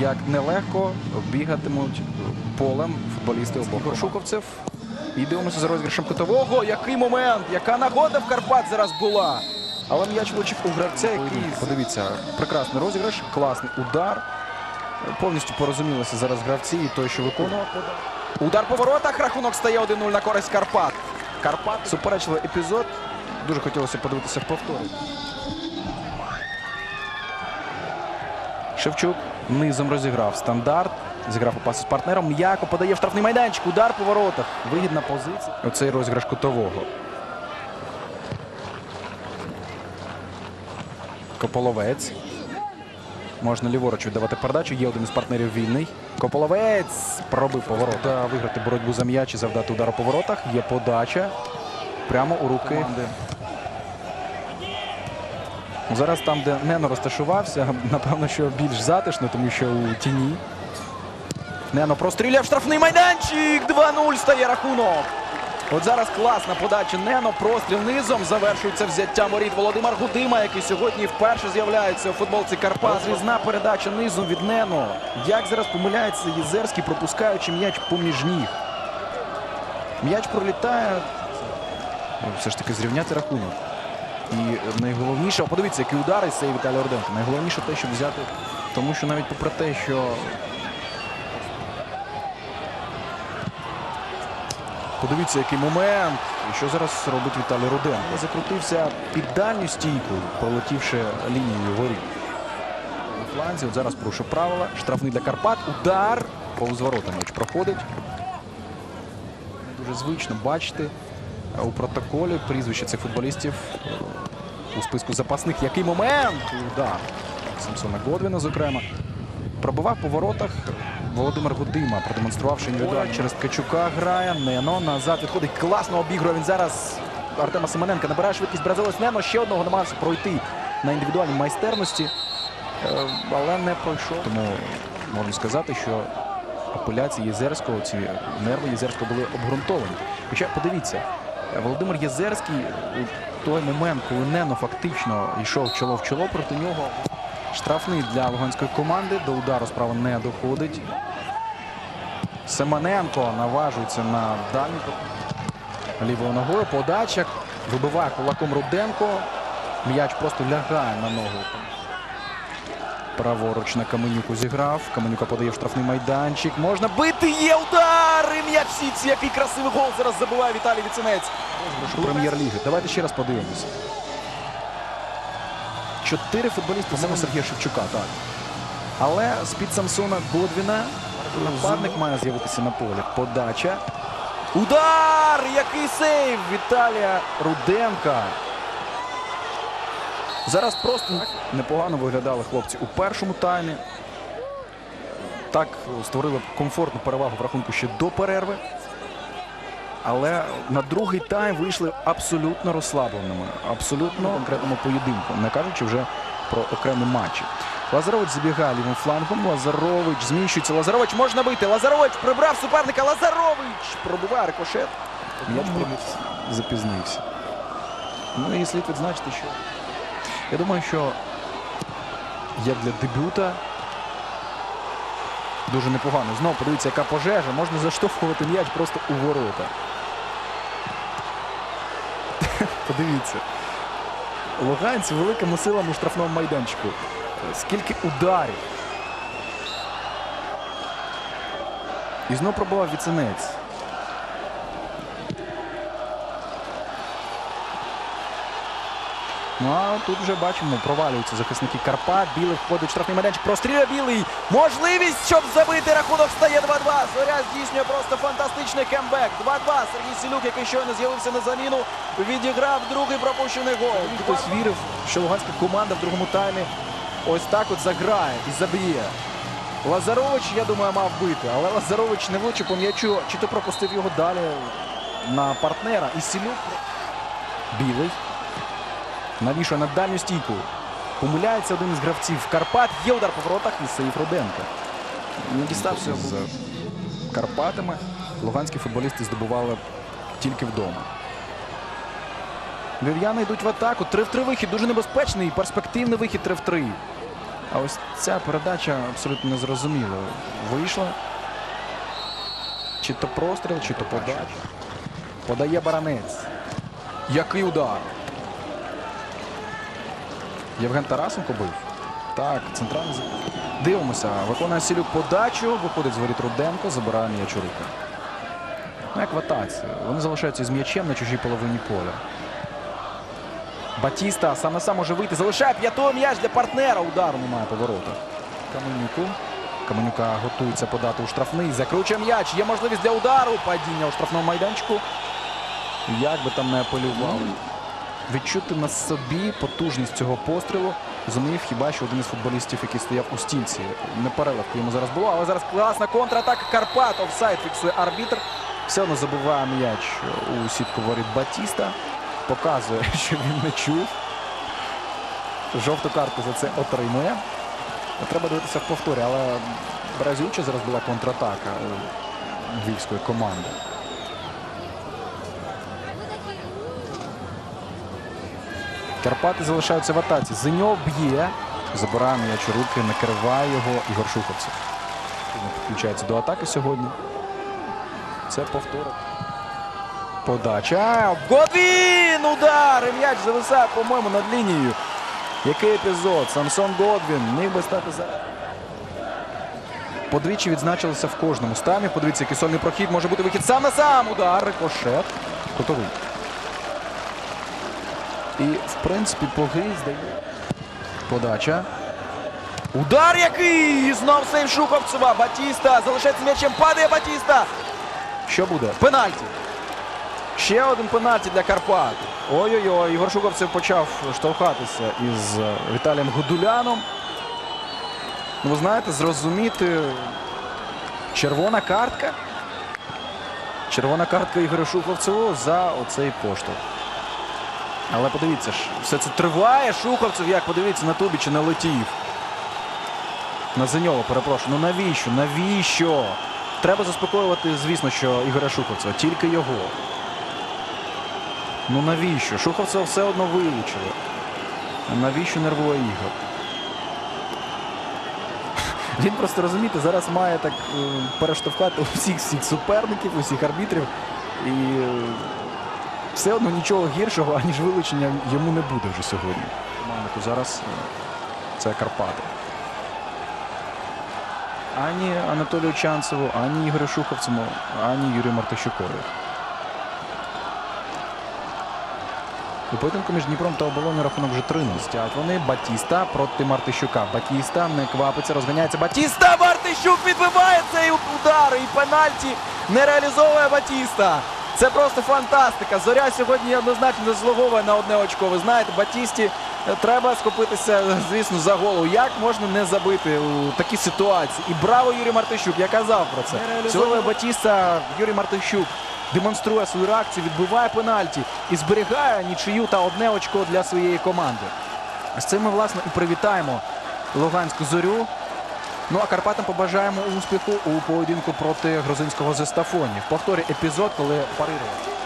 як нелегко бігатимуть полем футболісти обох Шуковцев. І дивимося за розіграшем кутового. Який момент! Яка нагода в Карпат зараз була! Але м'яч влучив у гравця, який подивіться, прекрасний розіграш, класний удар. Повністю порозумілися зараз гравці і той, що виконував. Удар по воротах. Рахунок стає 1-0 на користь Карпат. Карпат суперечливий епізод. Дуже хотілося подивитися в повторі. Шевчук низом розіграв стандарт. Зіграв у пас з партнером. М'яко подає в штрафний майданчик. Удар по воротах. Вигідна позиція. Оцей розіграш кутового. Кополовець. Можна ліворуч віддавати передачу. Є один із партнерів вільний. Кополовець пробив поворот. Та виграти боротьбу за м'яч і завдати удару по воротах. Є подача. Прямо у руки. Зараз там, де Нено розташувався, напевно, що більш затишно, тому що у тіні. Нено простріляв штрафний майданчик. 2-0 стає рахунок. От зараз класна подача Нено. Простріл низом. Завершується взяття воріт Володимир Гудима, який сьогодні вперше з'являється у футболці Карпат. Різна передача низом від Нено. Як зараз помиляється Єзерський, пропускаючи м'яч поміж ніг. М'яч пролітає. Ну, Все ж таки зрівняти рахунок. І найголовніше, о, подивіться, який удар із цієї Віталія Орденко. Найголовніше те, щоб взяти, тому що навіть попри те, що подивіться, який момент, і що зараз робить Віталій Руденко. Закрутився під дальню стійку, пролетівши лінією воріт. У фланзі, от зараз порушив правила. Штрафний для Карпат. Удар. Повз ворота м'яч проходить. Дуже звично бачити у протоколі прізвище цих футболістів е, у списку запасних. Який момент? Удар. Самсона Годвіна, зокрема. Пробивав по воротах Володимир Гудима, продемонструвавши індивідуально через Ткачука. Грає. Нено назад відходить. Класно обігрує. Він зараз Артема Семененка набирає швидкість. Бразилець Нено ще одного намагався пройти на індивідуальній майстерності, е, але не пройшов. Тому можна сказати, що апеляції Єзерського, ці нерви Єзерського були обґрунтовані. Хоча подивіться, Володимир Єзерський у той момент, коли Нено фактично йшов чоло в чоло проти нього. Штрафний для луганської команди. До удару справа не доходить. Семененко наважується на дальню лівою ногою. Подача. Вибиває кулаком Руденко. М'яч просто лягає на ногу. Праворуч на Каменюку зіграв. Каменюка подає в штрафний майданчик. Можна бити. Є удар! І м'яч в. Який красивий гол зараз забиває Віталій Віценець. Прем'єр-ліги. Давайте ще раз подивимося. Чотири футболісти саме Сергія Шевчука, так. Але з-під Самсона Годвіна нападник має з'явитися на полі. Подача. Удар! Який сейв Віталія Руденка. Зараз просто непогано виглядали хлопці у першому таймі. Так створили комфортну перевагу в рахунку ще до перерви. Але на другий тайм вийшли абсолютно розслабленими, абсолютно конкретному поєдинку, не кажучи вже про окремі матчі. Лазарович забігає лівим флангом. Лазарович зміщується. Лазарович можна бити. Лазарович прибрав суперника. Лазарович пробиває рикошет. М'яч запізнився. Ну і слід відзначити, що я думаю, що як для дебюта дуже непогано. Знову подивіться, яка пожежа. Можна заштовхувати м'яч просто у ворота. Подивіться. Луганці великими силами у штрафному майданчику. Скільки ударів. І знов пробував віценець. Ну а тут вже бачимо, провалюються захисники Карпат. Білий входить в штрафний майданчик. Простріляє білий. Можливість, щоб забити рахунок стає 2-2. Зоря здійснює просто фантастичний кембек. 2-2. Сергій Сілюк, який щойно з'явився на заміну, відіграв другий пропущений гол. Хтось вірив, що луганська команда в другому таймі ось так от заграє і заб'є. Лазарович, я думаю, мав бити, але Лазарович не влучив по м'ячу, чи то пропустив його далі на партнера. І Сілюк білий. Навішує на дальню стійку. Помиляється один із гравців Карпат. Є удар по воротах і Саїв Руденко. Не дістався з Карпатами. Луганські футболісти здобували тільки вдома. Львів'яни йдуть в атаку. 3 в 3 вихід. Дуже небезпечний. Перспективний вихід 3 в 3. А ось ця передача абсолютно незрозуміла. Вийшла. Чи то простріл, чи то подача. Подає Баранець. Який удар. Євген Тарасенко бив. Так, центральний. Дивимося. Виконує Сілюк подачу. Виходить з воріт Руденко, забирає м'яч у руки. Ну, як в атаці. Вони залишаються з м'ячем на чужій половині поля. Батіста сам на сам може вийти. Залишає п'ятого м'яч для партнера. Удару немає по воротах. Каменюку. Каменюка готується подати у штрафний. Закручує м'яч. Є можливість для удару. Падіння у штрафному майданчику. Як би там не апелювали. Відчути на собі потужність цього пострілу зумів хіба що один із футболістів, який стояв у стінці. Непереливки йому зараз було, але зараз класна контратака Карпат. Офсайд фіксує арбітр. Все одно забиває м'яч у сітку воріт Батіста. Показує, що він не чув. Жовту картку за це отримує. Треба дивитися в повторі, але разюче зараз була контратака у львівської команди. Карпати залишаються в атаці. Зеньов б'є. Забирає м'яч у руки, накриває його Ігор Шуховцев. Він Підключається до атаки сьогодні. Це повтор. Подача. Годвін! Удар! І м'яч зависає, по-моєму, над лінією. Який епізод? Самсон Годвін міг би стати за. Подвічі відзначилися в кожному стамі. Подивіться, який сольний прохід може бути вихід сам на сам. Удар, рикошет. Готовий. І, в принципі, погрій здає. Подача. Удар який! І Знов сейв Шуховцева. Батіста залишається м'ячем. Падає Батіста. Що буде? Пенальті. Ще один пенальті для Карпат. Ой-ой-ой, Ігор Шуховцев почав штовхатися із е, Віталієм Гудуляном. Ну, ви знаєте, зрозуміти червона картка. Червона картка Ігоря Шуховцеву за оцей поштовх. Але подивіться ж, все це триває. Шуховцев, як подивіться, на Тубіча не летів. На Зеньова, перепрошую. Ну навіщо? Навіщо? Треба заспокоювати, звісно, що Ігоря Шуховцева, тільки його. Ну навіщо? Шуховцева все одно вилучили. Навіщо нервує Ігор? Він просто розумієте, зараз має так е, перештовхати усіх всіх суперників, усіх арбітрів. І е, все одно нічого гіршого, аніж вилучення йому не буде вже сьогодні. Команду зараз е, це Карпати. Ані Анатолію Чанцеву, ані Ігорю Шуховцему, ані Юрію Мартищукові. У поєдинку між Дніпром та оболоню рахунок вже 3 Стять вони Батіста проти Мартищука. Батіста не квапиться, розганяється. Батіста! Мартищук відбиває цей удар і пенальті не реалізовує Батіста. Це просто фантастика. Зоря сьогодні однозначно заслуговує на одне очко. Ви знаєте, Батісті е, треба схопитися, звісно, за голову. Як можна не забити у такій ситуації? І браво Юрій Мартищук, я казав про це. Сьогодні Батіста, Юрій Мартищук демонструє свою реакцію, відбиває пенальті і зберігає нічию та одне очко для своєї команди. З цим ми, власне, і привітаємо Луганську зорю. Ну а Карпатам побажаємо успіху у поєдинку проти грузинського зестафоні. В повторі епізод, коли парирував.